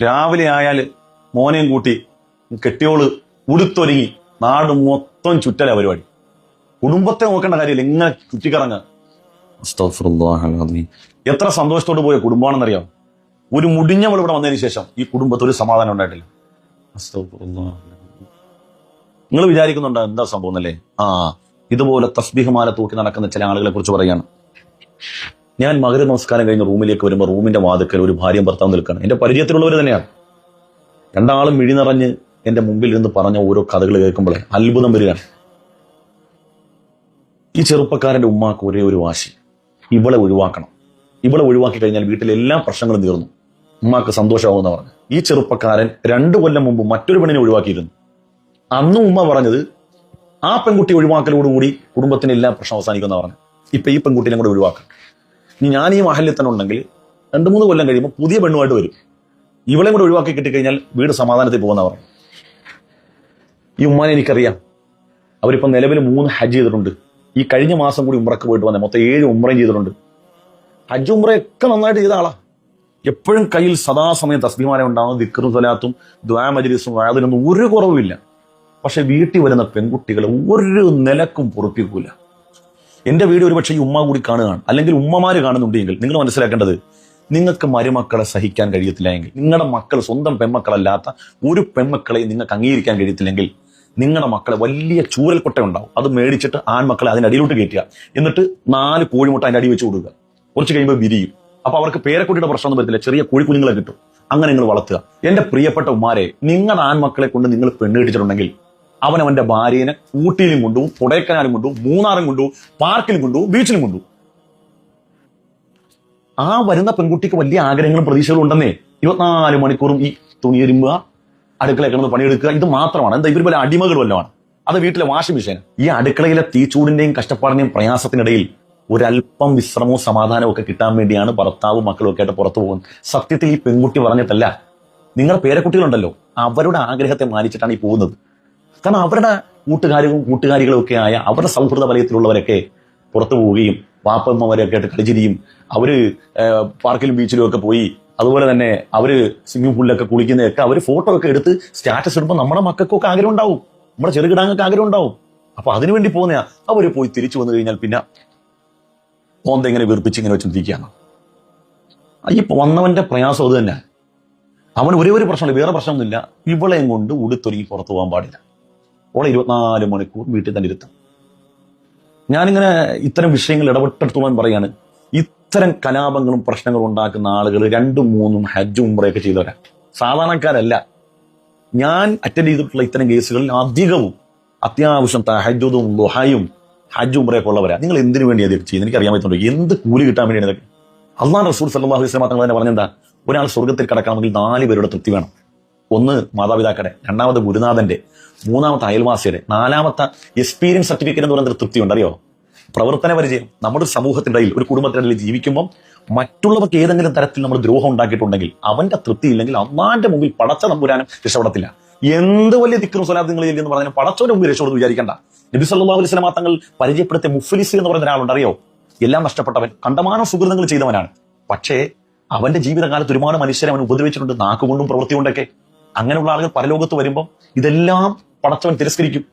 രാവിലെ ആയാൽ മോനെയും കൂട്ടി കെട്ടിയോൾ ഉടുത്തൊരുങ്ങി നാട് മൊത്തം ചുറ്റല പരിപാടി. കുടുംബത്തെ നോക്കേണ്ട കാര്യമില്ല ഇങ്ങനെ ചുറ്റിക്കറങ്ങുക. എത്ര സന്തോഷത്തോട് പോയ കുടുംബമാണെന്നറിയാം ഒരു മുടിഞ്ഞവൾ ഇവിടെ വന്നതിന് ശേഷം ഈ കുടുംബത്തിൽ ഒരു സമാധാനം ഉണ്ടായിട്ടില്ല. നിങ്ങൾ വിചാരിക്കുന്നുണ്ടോ എന്താ സംഭവം അല്ലേ ആ ഇതുപോലെ തസ്ബിഹമാല തൂക്കി നടക്കുന്ന ചില ആളുകളെ കുറിച്ച് പറയാണ് ഞാൻ മകര നമസ്കാരം കഴിഞ്ഞ റൂമിലേക്ക് വരുമ്പോൾ റൂമിന്റെ വാതുക്കൽ ഒരു ഭാര്യയും ഭർത്താവ് നിൽക്കണം. എന്റെ പരിചയത്തിലുള്ളവർ തന്നെയാണ്. രണ്ടാളും മിഴി നിറഞ്ഞ് എന്റെ മുമ്പിൽ നിന്ന് പറഞ്ഞ ഓരോ കഥകൾ കേൾക്കുമ്പോഴേ അത്ഭുതം വരികയാണ്. ഈ ചെറുപ്പക്കാരന്റെ ഉമ്മാക്ക് ഒരേ ഒരു വാശി. ഇവളെ ഒഴിവാക്കണം. ഇവളെ ഒഴിവാക്കി കഴിഞ്ഞാൽ വീട്ടിലെ എല്ലാ പ്രശ്നങ്ങളും തീർന്നു. ഉമ്മാക്ക് സന്തോഷമാകുമെന്ന് പറഞ്ഞു ഈ ചെറുപ്പക്കാരൻ രണ്ടു കൊല്ലം മുമ്പ് മറ്റൊരു പെണ്ണിനെ ഒഴിവാക്കിയിരുന്നു. അന്നും ഉമ്മ പറഞ്ഞത് ആ പെൺകുട്ടി ഒഴിവാക്കലോടുകൂടി കുടുംബത്തിന് എല്ലാ പ്രശ്നം അവസാനിക്കുമെന്ന് പറഞ്ഞു ഇപ്പൊ ഈ പെൺകുട്ടിനെ കൂടെ ഒഴിവാക്കണം ഇനി ഞാൻ ഈ മാഹല്യത്തിൽ തന്നെ ഉണ്ടെങ്കിൽ രണ്ട് മൂന്ന് കൊല്ലം കഴിയുമ്പോൾ പുതിയ പെണ്ണുമായിട്ട് വരും. ഇവളെ കൂടെ ഒഴിവാക്കി കിട്ടിക്കഴിഞ്ഞാൽ വീട് സമാധാനത്തിൽ പോകുന്ന പറഞ്ഞു ഈ ഉമ്മാനെ എനിക്കറിയാം. അവരിപ്പം നിലവിൽ മൂന്ന് ഹജ്ജ് ചെയ്തിട്ടുണ്ട്. ഈ കഴിഞ്ഞ മാസം കൂടി ഉമ്രക്ക് പോയിട്ട് വന്നേ. മൊത്തം ഏഴ് ഉമ്രയും ചെയ്തിട്ടുണ്ട്. ഹജ്ജ് ഉമ്രയൊക്കെ നന്നായിട്ട് ചെയ്ത ആളാ. എപ്പോഴും കയ്യിൽ സദാസമയം തസ്ബിമാനം ഉണ്ടാവും ദിക്കറും സ്വലാത്തും ദ്വാ മജ്ലിസും അതിനൊന്നും ഒരു കുറവുമില്ല. പക്ഷെ വീട്ടിൽ വരുന്ന പെൺകുട്ടികളെ ഒരു നിലക്കും പൊറുപ്പിക്കൂല. എന്റെ വീട് ഒരുപക്ഷെ ഈ ഉമ്മ കൂടി കാണുകയാണ്. അല്ലെങ്കിൽ ഉമ്മമാര് കാണുന്നുണ്ടെങ്കിൽ നിങ്ങൾ മനസ്സിലാക്കേണ്ടത് നിങ്ങൾക്ക് മരുമക്കളെ സഹിക്കാൻ കഴിയത്തില്ല എങ്കിൽ നിങ്ങളുടെ മക്കൾ സ്വന്തം പെൺമക്കളല്ലാത്ത ഒരു പെൺമക്കളെ നിങ്ങൾക്ക് അംഗീകരിക്കാൻ കഴിയത്തില്ലെങ്കിൽ നിങ്ങളുടെ മക്കളെ വലിയ ചൂരൽക്കൊട്ട ഉണ്ടാവും. അത് മേടിച്ചിട്ട് ആൺമക്കളെ അതിന്റെ അടിയിലോട്ട് കയറ്റുക. എന്നിട്ട് നാല് കോഴിമുട്ട അതിന്റെ അടി വെച്ച് കൊടുക്കുക. കുറച്ച് കഴിയുമ്പോൾ വിരിയും. അപ്പൊ അവർക്ക് പേരക്കുട്ടിയുടെ പ്രശ്നമൊന്നും വരത്തില്ല. ചെറിയ കോഴിക്കുഞ്ഞുങ്ങളെ കിട്ടും. അങ്ങനെ നിങ്ങൾ വളർത്തുക. എന്റെ പ്രിയപ്പെട്ട ഉമ്മാരെ നിങ്ങളുടെ ആൺമക്കളെ കൊണ്ട് നിങ്ങൾ പെണ്ണ് കെട്ടിച്ചിട്ടുണ്ടെങ്കിൽ അവൻ അവന്റെ ഭാര്യനെ ഊട്ടിയിലും കൊണ്ടുപോകും കൊടൈക്കനാലും കൊണ്ടുപോകും മൂന്നാറും കൊണ്ടുപോകും പാർക്കിലും കൊണ്ടുപോകും ബീച്ചിലും കൊണ്ടുപോകും. ആ വരുന്ന പെൺകുട്ടിക്ക് വലിയ ആഗ്രഹങ്ങളും പ്രതീക്ഷകളും ഉണ്ടെന്നേ. ഇരുപത്തിനാല് മണിക്കൂറും ഈ തുണിയെരുമ്പുക അടുക്കള കിടന്ന് പണിയെടുക്കുക ഇത് മാത്രമാണ്. എന്താ ഇവർ പോലെ അടിമകൾ വല്ലതാണ് അത് വീട്ടിലെ വാഷിംഗ് മെഷീൻ. ഈ അടുക്കളയിലെ തീച്ചൂടിന്റെയും കഷ്ടപ്പാടിന്റെയും പ്രയാസത്തിനിടയിൽ ഒരല്പം വിശ്രമവും സമാധാനവും ഒക്കെ കിട്ടാൻ വേണ്ടിയാണ് ഭർത്താവും മക്കളും ഒക്കെ ആയിട്ട് പുറത്തു പോകുന്നത്. സത്യത്തിൽ ഈ പെൺകുട്ടി പറഞ്ഞിട്ടല്ല. നിങ്ങളുടെ പേരക്കുട്ടികളുണ്ടല്ലോ. അവരുടെ ആഗ്രഹത്തെ മാനിച്ചിട്ടാണ് ഈ പോകുന്നത്. കാരണം അവരുടെ കൂട്ടുകാരും കൂട്ടുകാരികളും ഒക്കെ ആയ അവരുടെ സൗഹൃദ വലയത്തിലുള്ളവരൊക്കെ പുറത്തു പോവുകയും വാപ്പമ്മമാരെയൊക്കെ ആയിട്ട് കളിച്ചിരിയും. അവർ പാർക്കിലും ബീച്ചിലും ഒക്കെ പോയി. അതുപോലെ തന്നെ അവർ സ്വിമ്മിംഗ് പൂളിലൊക്കെ കുളിക്കുന്നതൊക്കെ അവർ ഫോട്ടോ ഒക്കെ എടുത്ത് സ്റ്റാറ്റസ് ഇടുമ്പോൾ നമ്മുടെ മക്കൾക്കൊക്കെ ആഗ്രഹം ഉണ്ടാവും. നമ്മുടെ ചെറുകിടാങ്ങൾക്ക് ആഗ്രഹം ഉണ്ടാവും. അപ്പൊ അതിനുവേണ്ടി പോകുന്ന അവർ പോയി തിരിച്ചു വന്നു കഴിഞ്ഞാൽ പിന്നെ പോന്ത ഇങ്ങനെ വീർപ്പിച്ച് ഇങ്ങനെ വെച്ചോണ്ടിരിക്കുകയാണ്. ഈ വന്നവന്റെ പ്രയാസം അത് തന്നെ. അവന് ഒരേ ഒരു പ്രശ്നമില്ല വേറെ പ്രശ്നമൊന്നുമില്ല. ഇവളെയും കൊണ്ട് ഉടുത്തൊരുങ്ങി പുറത്തു പോകാൻ പാടില്ല. ഓളെ ഇരുപത്തിനാല് മണിക്കൂർ വീട്ടിൽ തന്നെ ഇരുത്താം. ഞാനിങ്ങനെ ഇത്തരം വിഷയങ്ങൾ ഇടപെട്ടെടുത്തോളാൻ പറയാണ്. ഇത്തരം കലാപങ്ങളും പ്രശ്നങ്ങളും ഉണ്ടാക്കുന്ന ആളുകൾ രണ്ടും മൂന്നും ഹജ്ജും ഉംറയൊക്കെ ചെയ്തവരാ. സാധാരണക്കാരല്ല. ഞാൻ അറ്റൻഡ് ചെയ്തിട്ടുള്ള ഇത്തരം കേസുകളിൽ അധികവും അത്യാവശ്യം തഹജുദും ലുഹയും ഹജ്ജും ഉംറയൊക്കെ ഉള്ളവരാ. നിങ്ങൾ എന്തിനു വേണ്ടി അതൊക്കെ ചെയ്യുന്നത് എനിക്ക് അറിയാൻ പറ്റുന്നുണ്ട്? എന്ത് കൂലി കിട്ടാൻ വേണ്ടിയാണ് ഇതൊക്കെ അള്ളാഹ് റസൂൽ സല്ലാഹു സ്വലം തങ്ങൾ തന്നെ പറഞ്ഞെന്താ? ഒരാൾ സ്വർഗത്തിൽ കടക്കണമെങ്കിൽ നാല് പേരുടെ തൃപ്തി വേണം. ഒന്ന് മാതാപിതാക്കളുടെ രണ്ടാമത് ഗുരുനാഥന്റെ മൂന്നാമത്തെ അയൽവാസിയുടെ നാലാമത്തെ എക്സ്പീരിയൻസ് സർട്ടിഫിക്കറ്റ് എന്ന് പറയുന്ന ഒരു തൃപ്തിയുണ്ട്. അറിയോ? പ്രവർത്തന പരിചയം. നമ്മുടെ സമൂഹത്തിനിടയിൽ ഒരു കുടുംബത്തിനിടയിൽ ജീവിക്കുമ്പോൾ മറ്റുള്ളവർക്ക് ഏതെങ്കിലും തരത്തിൽ നമ്മൾ ദ്രോഹം ഉണ്ടാക്കിയിട്ടുണ്ടെങ്കിൽ അവന്റെ തൃപ്തി ഇല്ലെങ്കിൽ അമ്മാന്റെ മുമ്പിൽ പടച്ച നമ്പുരാനും രക്ഷപ്പെടത്തില്ല. എന്ത് വലിയ തിക്കറും സ്വലാത്ത് നിങ്ങൾ എന്ന് പറഞ്ഞാൽ പടച്ചവന്റെ മുമ്പിൽ രക്ഷപ്പെടുന്നു വിചാരിക്കണ്ട. നബി സല്ലല്ലാഹു അലൈഹി തങ്ങൾ പരിചയപ്പെടുത്തിയ മുഫ്ലിസ് എന്ന് പറയുന്ന ഒരാളുണ്ട്. അറിയോ? എല്ലാം നഷ്ടപ്പെട്ടവൻ കണ്ടമാനം സുഹൃതങ്ങൾ ചെയ്തവനാണ്. പക്ഷേ അവന്റെ ജീവിതകാലത്ത് ഒരുപാട് മനുഷ്യരെ അവൻ ഉപദ്രവിച്ചിട്ടുണ്ട്. നാക്കുകൊണ്ടും പ്രവൃത്തി കൊണ്ടൊക്കെ അങ്ങനെയുള്ള ആളുകൾ പരലോകത്ത് വരുമ്പോൾ ഇതെല്ലാം പടച്ചവൻ തിരസ്കരിക്കും.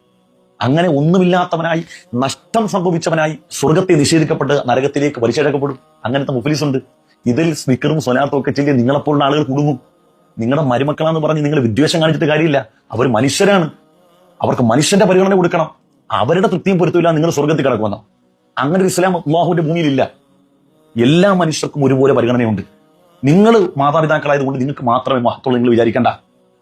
അങ്ങനെ ഒന്നുമില്ലാത്തവനായി നഷ്ടം സംഭവിച്ചവനായി സ്വർഗത്തെ നിഷേധിക്കപ്പെട്ട് നരകത്തിലേക്ക് വലിച്ചെടുക്കപ്പെടും അങ്ങനത്തെ മുഫ്ലിസ് ഉണ്ട് ഇതിൽ സ്പീക്കറും സ്വലാത്തും ഒക്കെ ചെയ്ത് നിങ്ങളെപ്പോലുള്ള ആളുകൾ കുടുങ്ങും. നിങ്ങളുടെ മരുമക്കളാന്ന് പറഞ്ഞ് നിങ്ങൾ വിദ്വേഷം കാണിച്ചിട്ട് കാര്യമില്ല. അവർ മനുഷ്യരാണ്. അവർക്ക് മനുഷ്യന്റെ പരിഗണന കൊടുക്കണം. അവരുടെ തൃപ്തിയും പൊരുത്തില്ല നിങ്ങൾ സ്വർഗത്തിൽ കിടക്കുമെന്നോ? അങ്ങനെ ഒരു ഇസ്ലാം അള്ളാഹുവിന്റെ ഭൂമിയിലില്ല. എല്ലാ മനുഷ്യർക്കും ഒരുപോലെ പരിഗണനയുണ്ട്. നിങ്ങൾ മാതാപിതാക്കളായതുകൊണ്ട് നിങ്ങൾക്ക് മാത്രമേ മഹത്വം നിങ്ങൾ വിചാരിക്കണ്ട.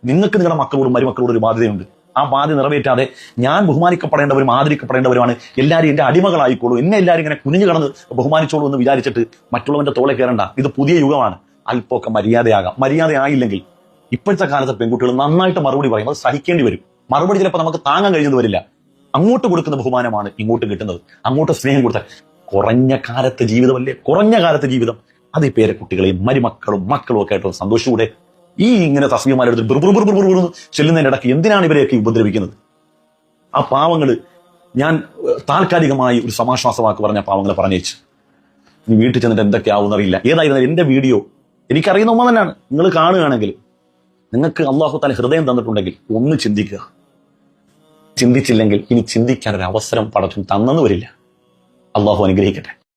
നിങ്ങൾക്ക് നിങ്ങളുടെ മക്കളോടും മരുമക്കളോടും ഒരു ബാധ്യതയുണ്ട്. ആ ബാധ്യത നിറവേറ്റാതെ ഞാൻ ബഹുമാനിക്കപ്പെടേണ്ടവരും ആദരിക്കപ്പെടേണ്ടവരുമാണ്. എല്ലാവരും എന്റെ അടിമകളായിക്കോളൂ. എന്നെ എല്ലാവരും ഇങ്ങനെ കുനിഞ്ഞു കടന്ന് ബഹുമാനിച്ചോളൂ എന്ന് വിചാരിച്ചിട്ട് മറ്റുള്ളവന്റെ തോളെ കയറണ്ട. ഇത് പുതിയ യുഗമാണ്. അല്പമൊക്കെ മര്യാദയാകാം. മര്യാദയായില്ലെങ്കിൽ ഇപ്പോഴത്തെ കാലത്തെ പെൺകുട്ടികൾ നന്നായിട്ട് മറുപടി പറയും. അത് സഹിക്കേണ്ടി വരും. മറുപടി ചിലപ്പോൾ നമുക്ക് താങ്ങാൻ കഴിഞ്ഞത് വരില്ല. അങ്ങോട്ട് കൊടുക്കുന്ന ബഹുമാനമാണ് ഇങ്ങോട്ട് കിട്ടുന്നത്. അങ്ങോട്ട് സ്നേഹം കൊടുത്താൽ കുറഞ്ഞ കാലത്തെ ജീവിതമല്ലേ? കുറഞ്ഞ കാലത്തെ ജീവിതം. അതേ പേരെ കുട്ടികളെയും മരുമക്കളും മക്കളും ഒക്കെ ആയിട്ട് സന്തോഷത്തോടെ ഈ ഇങ്ങനെ തസ്മിയമാരെടുത്ത് ബുർബുർബുർബുർബുർ ചെല്ലുന്നതിന്റെ ഇടയ്ക്ക് എന്തിനാണ് ഇവരെയൊക്കെ ഉപദ്രവിക്കുന്നത്? ആ പാവങ്ങൾ ഞാൻ താൽക്കാലികമായി ഒരു സമാശ്വാസ വാക്ക് പറഞ്ഞ പാവങ്ങളെ പറഞ്ഞേച്ചു ഇനി വീട്ടിൽ ചെന്നിട്ട് എന്തൊക്കെയാവും അറിയില്ല. ഏതായിരുന്നാലും എന്റെ വീഡിയോ എനിക്കറിയുന്ന ഉമ്മ തന്നെയാണ്. നിങ്ങൾ കാണുകയാണെങ്കിൽ നിങ്ങൾക്ക് അള്ളാഹു താല ഹൃദയം തന്നിട്ടുണ്ടെങ്കിൽ ഒന്ന് ചിന്തിക്കുക. ചിന്തിച്ചില്ലെങ്കിൽ ഇനി ചിന്തിക്കാൻ ഒരു അവസരം പടച്ചു തന്നെന്ന് വരില്ല. അള്ളാഹു അനുഗ്രഹിക്കട്ടെ.